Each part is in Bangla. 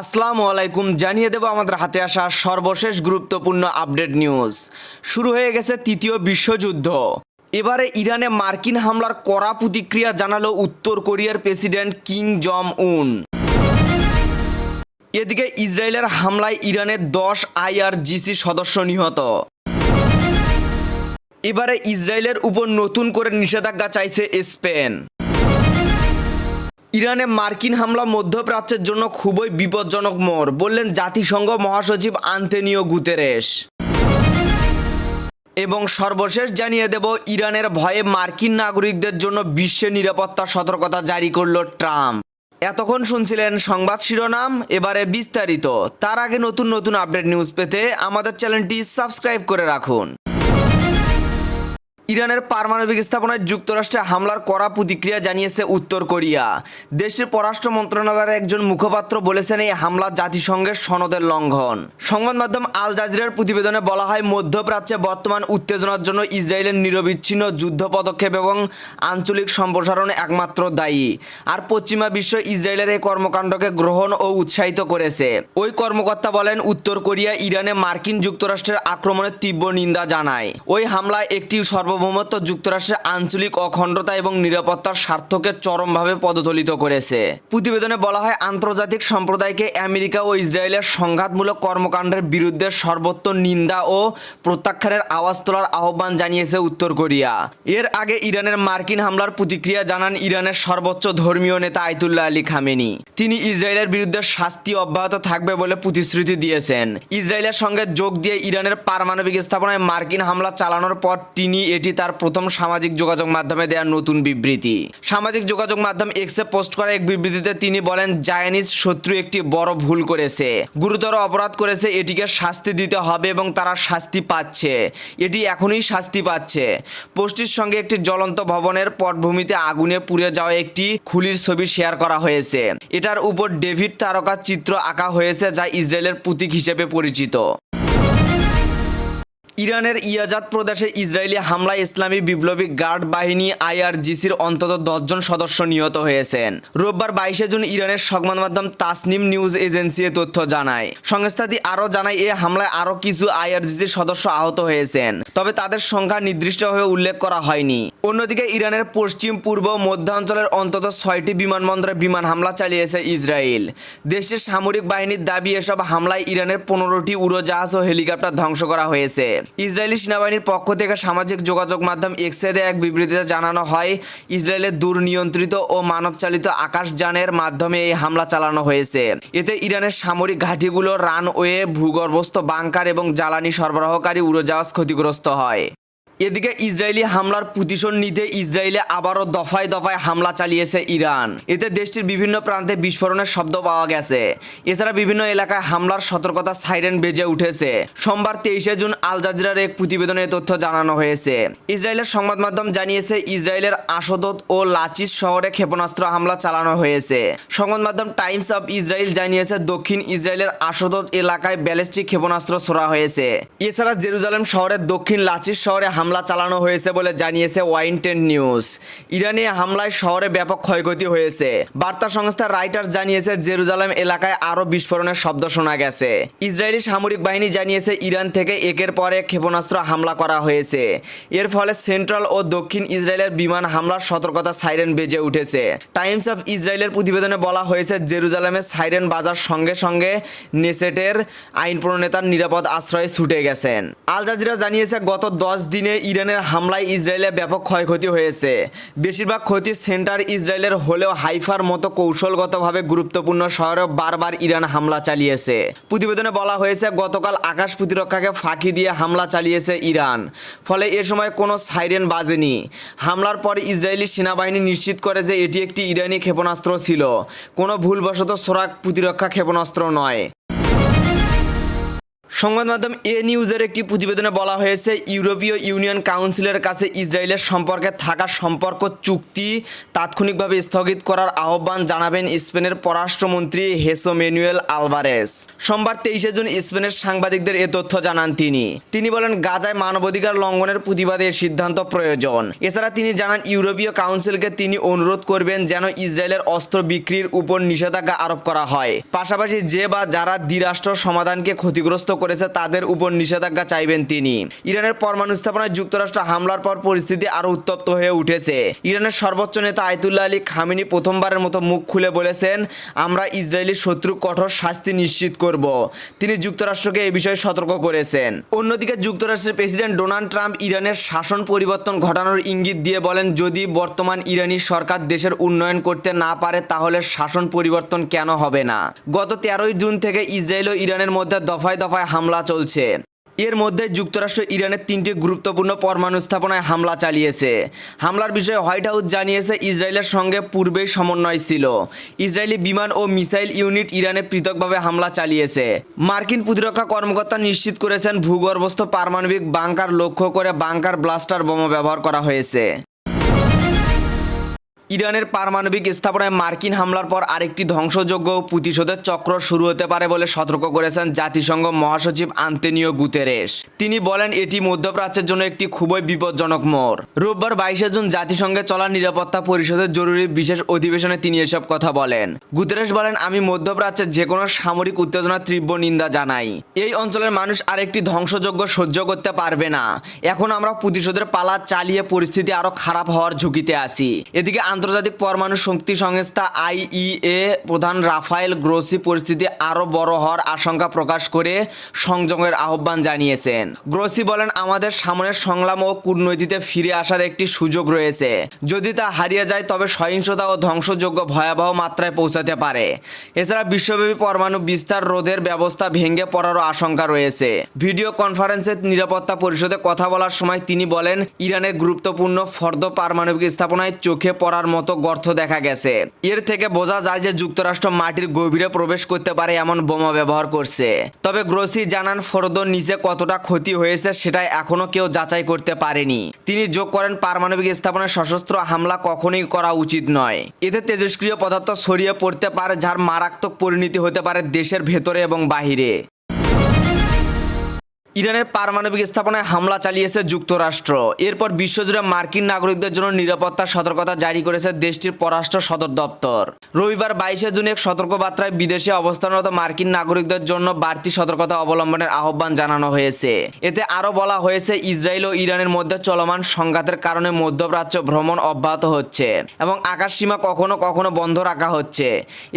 আসসালামু আলাইকুম, জানিয়ে দেব আমাদের হাতে আসা সর্বশেষ গুরুত্বপূর্ণ আপডেট নিউজ। শুরু হয়ে গেছে তৃতীয় বিশ্বযুদ্ধ। এবারে ইরানে মার্কিন হামলার কড়া প্রতিক্রিয়া জানালো উত্তর কোরিয়ার প্রেসিডেন্ট কিং জম উন। এদিকে ইসরায়েলের হামলায় ইরানের দশ আইআরজিসি সদস্য নিহত। এবারে ইসরায়েলের উপর নতুন করে নিষেধাজ্ঞা চাইছে স্পেন। ইরানে মার্কিন হামলা মধ্যপ্রাচ্যের জন্য খুবই বিপজ্জনক মোড়, বললেন জাতিসংঘ মহাসচিব আন্তেনিও গুতেরেস এবং সর্বশেষ জানিয়ে দেব, ইরানের ভয়ে মার্কিন নাগরিকদের জন্য বিশ্বে নিরাপত্তা সতর্কতা জারি করল ট্রাম্প। এতক্ষণ শুনছিলেন সংবাদ শিরোনাম, এবারে বিস্তারিত। তার আগে নতুন নতুন আপডেট নিউজ পেতে আমাদের চ্যানেলটি সাবস্ক্রাইব করে রাখুন। ইরানের পারমাণবিক স্থাপনায় যুক্তরাষ্ট্রে হামলার কড়া প্রতিক্রিয়া জানিয়েছে উত্তর কোরিয়া। দেশটির পররাষ্ট্র মন্ত্রণালয়ের একজন মুখপাত্র বলেছেন এই হামলা জাতিসংঘের সনদের লঙ্ঘন। সংবাদ মাধ্যম আল জাজিরার প্রতিবেদনে বলা হয়, মধ্যপ্রাচ্যে বর্তমান উত্তেজনার জন্য ইসরায়েলের নিরবিচ্ছিন্ন যুদ্ধ পদক্ষেপ এবং আঞ্চলিক সম্প্রসারণ একমাত্র দায়ী। আর পশ্চিমা বিশ্ব ইসরায়েলের এই কর্মকাণ্ডকে গ্রহণ ও উৎসাহিত করেছে। ওই কর্মকর্তা বলেন, উত্তর কোরিয়া ইরানে মার্কিন যুক্তরাষ্ট্রের আক্রমণের তীব্র নিন্দা জানায়। ওই হামলায় একটি সার্বভৌমত্ব যুক্তরাষ্ট্রের আঞ্চলিক অখণ্ডতা এবং নিরাপত্তার স্বার্থকে চরমভাবে পদদলিত করেছে। প্রতিবেদনে বলা হয়, আন্তর্জাতিক সম্প্রদায়কে আমেরিকা ও ইসরায়েলের সংঘাতমূলক কর্মকাণ্ডের বিরুদ্ধে সর্বোচ্চ নিন্দা ও প্রত্যাখ্যানের আওয়াজ তোলার আহ্বান জানিয়েছে উত্তর কোরিয়া। এর আগে ইরানের মার্কিন হামলার প্রতিক্রিয়া জানান ইরানের সর্বোচ্চ ধর্মীয় নেতা আইতুল্লাহ আলী খামেনি। তিনি ইসরায়েলের বিরুদ্ধে শাস্তি অব্যাহত থাকবে বলে প্রতিশ্রুতি দিয়েছেন। ইসরায়েলের সঙ্গে যোগ দিয়ে ইরানের পারমাণবিক স্থাপনায় মার্কিন হামলা চালানোর পর তিনি এটি তার প্রথম সামাজিক যোগাযোগ মাধ্যমে দেওয়ার নতুন বিবৃতি। সামাজিক যোগাযোগ মাধ্যম এক্সে পোস্ট করা এক বিবৃতিতে তিনি বলেন, জায়ানিজ শত্রু একটি বড় ভুল করেছে। গুরুতর অপরাধ করেছে, এটিকে শাস্তি দিতে হবে এবং তারা শাস্তি পাচ্ছে। এটি এখনই শাস্তি পাচ্ছে। পোস্টটির সঙ্গে একটি জ্বলন্ত ভবনের পটভূমিতে আগুনে পুড়ে যাওয়া একটি খুলির ছবি শেয়ার করা হয়েছে। এটার উপর ডেভিড তারকার চিত্র আঁকা হয়েছে, যা ইসরায়েলের প্রতীক হিসেবে পরিচিত। ইরানের ইয়াজাদ প্রদেশে ইসরায়েলি হামলায় ইসলামী বিপ্লবী গার্ড বাহিনী আইআরজিসির অন্তত দশজন সদস্য নিহত হয়েছেন। রোববার বাইশে জুন ইরানের সংবাদ মাধ্যম তাসনিম নিউজ এজেন্সি তথ্য জানায়। সংস্থাটি আরও জানায় এই হামলায় আরও কিছু আইআরজিসির সদস্য আহত হয়েছেন, তবে তাদের সংখ্যা নির্দিষ্টভাবে উল্লেখ করা হয়নি। অন্যদিকে ইরানের পশ্চিম, পূর্ব, মধ্যাঞ্চলের অন্তত ছয়টি বিমানবন্দরে বিমান হামলা চালিয়েছে ইসরায়েল। দেশটির সামরিক বাহিনীর দাবি, এসব হামলায় ইরানের পনেরোটি উড়োজাহাজ ও হেলিকপ্টার ধ্বংস করা হয়েছে। ইসরায়েলি সেনাবাহিনীর পক্ষ থেকে সামাজিক যোগাযোগ মাধ্যম এক্সেদে এক বিবৃতিতে জানানো হয় ইসরায়েলের দুর্নিয়ন্ত্রিত ও মানবচালিত আকাশযানের মাধ্যমে এই হামলা চালানো হয়েছে। এতে ইরানের সামরিক ঘাঁটিগুলো রানওয়ে, ভূগর্ভস্থ বাংকার এবং জ্বালানি সরবরাহকারী উড়োজাহাজ ক্ষতিগ্রস্ত হয়। এদিকে ইসরায়েলি হামলার প্রতিশোধ নিতে ইসরায়েলে আবারও দফায় দফায় হামলা চালিয়েছে ইরান। এতে দেশটির বিভিন্ন প্রান্তে বিস্ফোরণের শব্দ পাওয়া গেছে। এছাড়া বিভিন্ন এলাকায় হামলার সতর্কতা সাইরেন বেজে উঠেছে। সোমবার তেইশে জুন আল জাজিরার এক প্রতিবেদনে তথ্য জানানো হয়েছে। ইসরায়েলের সংবাদ মাধ্যম জানিয়েছে, ইসরায়েলের আশদত ও লাচিস শহরে ক্ষেপণাস্ত্র হামলা চালানো হয়েছে। সংবাদ মাধ্যম টাইমস অফ ইসরায়েল জানিয়েছে, দক্ষিণ ইসরায়েলের আশদত এলাকায় ব্যালিস্টিক ক্ষেপণাস্ত্র ছোড়া হয়েছে। এছাড়া জেরুজালেম শহরের দক্ষিণ লাচিস শহরে হামলা চালানো হয়েছে বলে জানিয়েছে ওয়াইনটেন নিউজ। ইরানে হামলায় শহরে ব্যাপক ক্ষয়ক্ষতি হয়েছে। বার্তা সংস্থা রাইটার্স জানিয়েছে, জেরুজালেম এলাকায় আরও বিস্ফোরণের শব্দ শোনা গেছে। ইসরায়েলি সামরিক বাহিনী জানিয়েছে, ইরান থেকে একের পর এক ক্ষেপণাস্ত্র হামলা করা হয়েছে। এর ফলে সেন্ট্রাল ও দক্ষিণ ইসরায়েলের বিমান হামলার সতর্কতা সাইরেন বেজে উঠেছে। টাইমস অফ ইসরায়েলের প্রতিবেদনে বলা হয়েছে জেরুজালেমের সাইরেন বাজার সঙ্গে সঙ্গে নেসেটের আইন প্রণেতার নিরাপদ আশ্রয়ে ছুটে গেছেন। আল জাজিরা জানিয়েছে, গত দশ দিনে ইরানের হামলায় ইসরায়েলে ব্যাপক ক্ষয়ক্ষতি হয়েছে। বেশিরভাগ ক্ষতি সেন্টার ইসরায়েলের হলেও হাইফার মতো কৌশলগতভাবে গুরুত্বপূর্ণ শহরেও বারবার ইরান হামলা চালিয়েছে। প্রতিবেদনে বলা হয়েছে, গতকাল আকাশ প্রতিরক্ষাকে ফাঁকি দিয়ে হামলা চালিয়েছে ইরান, ফলে এ সময় কোনো সাইরেন বাজেনি। হামলার পর ইসরায়েলি সেনাবাহিনী নিশ্চিত করে যে এটি একটি ইরানি ক্ষেপণাস্ত্র ছিল। কোনো ভুলবশত সোরাক প্রতিরক্ষা ক্ষেপণাস্ত্র নয়। সংবাদ মাধ্যম এ নিউজের একটি প্রতিবেদনে বলা হয়েছে, ইউরোপীয় ইউনিয়ন কাউন্সিলের কাছে ইসরায়েলের সম্পর্কে থাকা সম্পর্ক চুক্তি তাৎক্ষণিকভাবে স্থগিত করার আহ্বান জানাবেন স্পেনের পররাষ্ট্রমন্ত্রী হেসো ম্যানুয়েল আলভারেস। সোমবার তেইশে জুন স্পেনের সাংবাদিকদের এ তথ্য জানান তিনি। তিনি বলেন, গাজায় মানবাধিকার লঙ্ঘনের প্রতিবাদে সিদ্ধান্ত প্রয়োজন। এছাড়া তিনি জানান, ইউরোপীয় কাউন্সিলকে তিনি অনুরোধ করবেন যেন ইসরায়েলের অস্ত্র বিক্রির উপর নিষেধাজ্ঞা আরোপ করা হয়। পাশাপাশি যে বা যারা দ্বিরাষ্ট্র সমাধানকে ক্ষতিগ্রস্ত করেছে তাদের উপর নিষেধাজ্ঞা চাইবেন তিনি। ইরানের পরমাণু স্থাপনায় যুক্তরাষ্ট্র হামলার পর পরিস্থিতি আরও উত্তপ্ত হয়ে উঠেছে। ইরানের সর্বোচ্চ নেতা আয়তুল্লাহ আলী খামিনি প্রথমবারের মতো মুখ খুলে বলেছেন, আমরা ইসরায়েলি শত্রু কঠোর শাস্তি নিশ্চিত করব। তিনি যুক্তরাষ্ট্রকে এ বিষয়ে সতর্ক করেছেন। অন্যদিকে যুক্তরাষ্ট্রের প্রেসিডেন্ট ডোনাল্ড ট্রাম্প ইরানের শাসন পরিবর্তন ঘটানোর ইঙ্গিত দিয়ে বলেন, যদি বর্তমান ইরানি সরকার দেশের উন্নয়ন করতে না পারে, তাহলে শাসন পরিবর্তন কেন হবে না? গত তেরোই জুন থেকে ইসরায়েল ও ইরানের মধ্যে দফায় দফায় হামলা চলছে। এর মধ্যে যুক্তরাষ্ট্র ইরানের তিনটি গুরুত্বপূর্ণ পরমাণু স্থাপনায় হামলা চালিয়েছে। হামলার বিষয়ে হোয়াইট হাউস জানিয়েছে, ইসরায়েলের সঙ্গে পূর্বেই সমন্বয় ছিল। ইসরায়েলি বিমান ও মিসাইল ইউনিট ইরানে পৃথকভাবে হামলা চালিয়েছে। মার্কিন প্রতিরক্ষা কর্মকর্তা নিশ্চিত করেছেন, ভূগর্ভস্থ পারমাণবিক বাংকার লক্ষ্য করে বাংকার ব্লাস্টার বোমা ব্যবহার করা হয়েছে। ইরানের পারমাণবিক স্থাপনায় মার্কিন হামলার পর আরেকটি ধ্বংসযোগ্য প্রতিশোধের চক্র শুরু হতে পারে বলে সতর্ক করেছেন জাতিসংঘ মহাসচিব আন্তেনিও গুতেরেস তিনি বলেন, এটি মধ্যপ্রাচ্যের জন্য একটি খুবই বিপজ্জনক মোড়। রোববার বাইশে জুন জাতিসংঘে চলা নিরাপত্তা পরিষদের জরুরি বিশেষ অধিবেশনে তিনি এসব কথা বলেন। গুতেরেস বলেন, আমি মধ্যপ্রাচ্যের যে কোনো সামরিক উত্তেজনার তীব্র নিন্দা জানাই। এই অঞ্চলের মানুষ আরেকটি ধ্বংসযোগ্য সহ্য করতে পারবে না। এখন আমরা প্রতিশোধের পালা চালিয়ে পরিস্থিতি আরও খারাপ হওয়ার ঝুঁকিতে আছি। এদিকে আন্তর্জাতিক পরমাণু শক্তি সংস্থা আইইএ প্রধান রাফায়েল গ্রোসি পরিস্থিতি আরও বড় হওয়ার আশঙ্কা প্রকাশ করে সংযমের আহ্বান জানিয়েছেন। গ্রোসি বলেন, আমাদের সামনের সংগ্রাম ও কূটনৈতিতে ফিরে আসার একটি সুযোগ রয়েছে। যদি তা হারিয়ে যায়, তবে সহিংসতা ও ধ্বংসযোগ্য ভয়াবহ মাত্রায় পৌঁছাতে পারে। এছাড়া বিশ্বব্যাপী পরমাণু বিস্তার রোধের ব্যবস্থা ভেঙে পড়ারও আশঙ্কা রয়েছে। ভিডিও কনফারেন্সে নিরাপত্তা পরিষদে কথা বলার সময় তিনি বলেন, ইরানের গুরুত্বপূর্ণ ফর্দ পারমাণবিক স্থাপনায় চোখে পড়ার মতো গর্ত দেখা গেছে। এর থেকে বোঝা যায় যে যুক্তরাষ্ট্র মাটির গভীরে প্রবেশ করতে পারে এমন বোমা ব্যবহার করছে। তবে গ্রোসি জানান, ফরদর নিচে কতটা ক্ষতি হয়েছে সেটা এখনও কেউ যাচাই করতে পারেনি। তিনি যোগ করেন, পারমাণবিক স্থাপনায় সশস্ত্র হামলা কখনোই করা উচিত নয়। এতে তেজস্ক্রিয় পদার্থ ছড়িয়ে পড়তে পারে, যার মারাত্মক পরিণতি হতে পারে দেশের ভেতরে এবং বাহিরে। ইরানের পারমাণবিক স্থাপনায় হামলা চালিয়েছে যুক্তরাষ্ট্র। এরপর বিশ্বজুড়ে মার্কিন নাগরিকদের জন্য নিরাপত্তা সতর্কতা জারি করেছে দেশটির পররাষ্ট্র সদর দপ্তর। রবিবার বাইশে জুন এক সতর্কবার্তায় বিদেশে অবস্থানরত মার্কিন নাগরিকদের জন্য বাড়তি সতর্কতা অবলম্বনের আহ্বান জানানো হয়েছে। এতে আরও বলা হয়েছে, ইসরায়েল ও ইরানের মধ্যে চলমান সংঘাতের কারণে মধ্যপ্রাচ্য ভ্রমণ অব্যাহত হচ্ছে এবং আকাশসীমা কখনো কখনো বন্ধ রাখা হচ্ছে।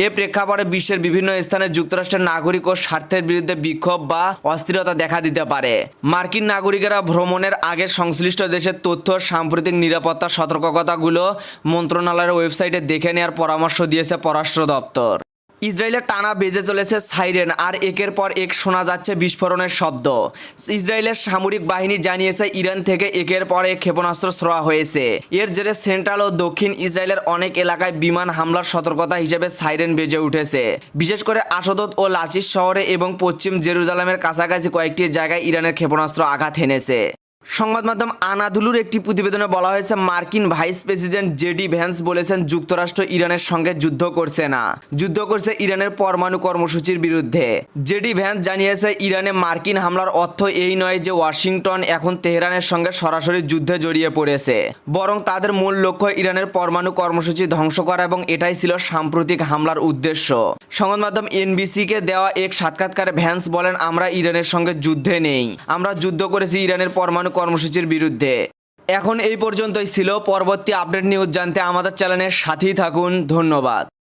এ প্রেক্ষাপটে বিশ্বের বিভিন্ন স্থানে যুক্তরাষ্ট্রের নাগরিক ও স্বার্থের বিরুদ্ধে বিক্ষোভ বা অস্থিরতা দেখা দিতে পারে। মার্কিন নাগরিকেরা ভ্রমণের আগে সংশ্লিষ্ট দেশের তথ্য, সাম্প্রতিক নিরাপত্তা সতর্কতাগুলো মন্ত্রণালয়ের ওয়েবসাইটে দেখে নেওয়ার পরামর্শ দিয়েছে পররাষ্ট্র দপ্তর। ইসরায়েলের টানা বেজে চলেছে সাইরেন আর একের পর এক শোনা যাচ্ছে বিস্ফোরণের শব্দ। ইসরায়েলের সামরিক বাহিনী জানিয়েছে ইরান থেকে একের পর এক ক্ষেপণাস্ত্র ছোড়া হয়েছে। এর জেরে সেন্ট্রাল ও দক্ষিণ ইসরায়েলের অনেক এলাকায় বিমান হামলার সতর্কতা হিসেবে সাইরেন বেজে উঠেছে। বিশেষ করে আসাদত ও লাচিস শহরে এবং পশ্চিম জেরুজালামের কাছাকাছি কয়েকটি জায়গায় ইরানের ক্ষেপণাস্ত্র আঘাত হেনেছে। সংবাদ মাধ্যম আনাদুলুর একটি প্রতিবেদনে বলা হয়েছে, মার্কিন ভাইস প্রেসিডেন্ট জেডি ভ্যান্স বলেছেন যুক্তরাষ্ট্র ইরানের সঙ্গে যুদ্ধ করছে না। যুদ্ধ করছে ইরানের পরমাণু কর্মসূচির বিরুদ্ধে। জেডি ভ্যান্স জানিয়েছে, ইরানে মার্কিন হামলার অর্থ এই নয় যে ওয়াশিংটন এখন তেহরানের সঙ্গে সরাসরি যুদ্ধে জড়িয়ে পড়েছে। বরং তাদের মূল লক্ষ্য ইরানের পরমাণু কর্মসূচি ধ্বংস করা এবং এটাই ছিল সাম্প্রতিক হামলার উদ্দেশ্য। সংবাদ মাধ্যম এনবিসিকে দেওয়া এক সাক্ষাৎকারে ভ্যান্স বলেন, আমরা ইরানের সঙ্গে যুদ্ধে নেই। আমরা যুদ্ধ করেছি ইরানের পরমাণু কর্মসূচির বিরুদ্ধে। এখন এই পর্যন্তই ছিল। পরবর্তী আপডেট নিউজ জানতে আমাদের চ্যানেলের সাথেই থাকুন। ধন্যবাদ।